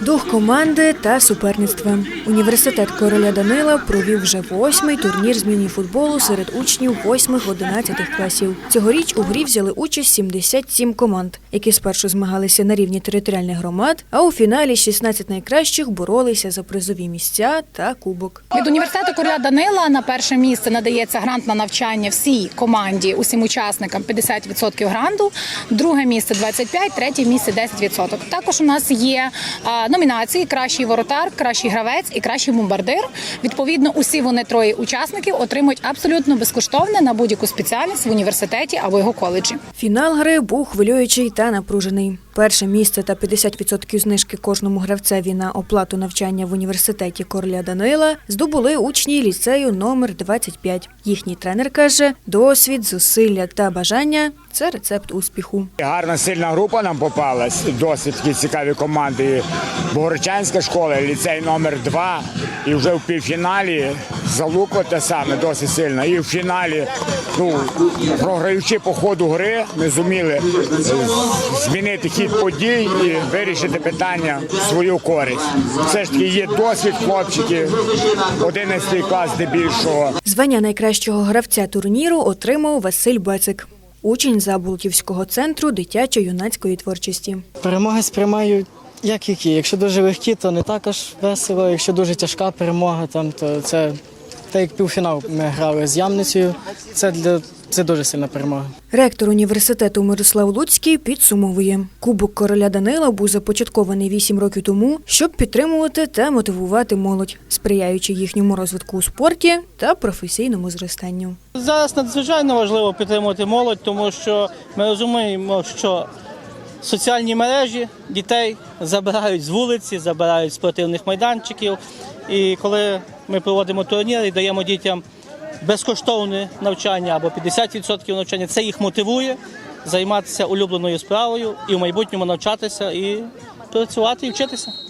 Дух команди та суперництва. Університет короля Данила провів вже восьмий турнір з міні-футболу серед учнів 8-11 класів. Цьогоріч у грі взяли участь 77 команд, які спершу змагалися на рівні територіальних громад, а у фіналі 16 найкращих боролися за призові місця та кубок. Від університету короля Данила на перше місце надається грант на навчання всій команді, усім учасникам 50% гранту. Друге місце 25%, третє місце 10%. Також у нас є номінації Кращий воротар, кращий гравець і кращий бомбардир. Відповідно, усі вони троє учасників отримують абсолютно безкоштовне на будь-яку спеціальність в університеті або його коледжі. Фінал гри був хвилюючий та напружений. Перше місце та 50% знижки кожному гравцеві на оплату навчання в університеті короля Данила здобули учні ліцею номер 25. Їхній тренер каже, досвід, зусилля та бажання це рецепт успіху. Гарна сильна група нам попалась. Досить такі цікаві команди. Богородчанська школа, ліцей номер 2 І вже в півфіналі залуко те саме досить сильно. І в фіналі, ну програючи по ходу гри, ми зуміли змінити хід подій і вирішити питання в свою користь. Все ж таки є досвід хлопчиків, 11 клас здебільшого. Звання найкращого гравця турніру отримав Василь Бецик, учень Заболотівського центру дитячо-юнацької творчості. Перемоги сприймаю як які. Якщо дуже легкі, то не також весело. Якщо дуже тяжка перемога, там, то це так як півфінал ми грали з Ямницею. Це для це дуже сильна перемога. Ректор університету Мирослав Луцький підсумовує, кубок короля Данила був започаткований 8 років тому, щоб підтримувати та мотивувати молодь, сприяючи їхньому розвитку у спорті та професійному зростанню. Зараз надзвичайно важливо підтримувати молодь, тому що ми розуміємо, що соціальні мережі дітей забирають з вулиці, забирають з спортивних майданчиків. І коли ми проводимо турніри і даємо дітям безкоштовне навчання або 50% навчання, це їх мотивує займатися улюбленою справою і в майбутньому навчатися і працювати і вчитися.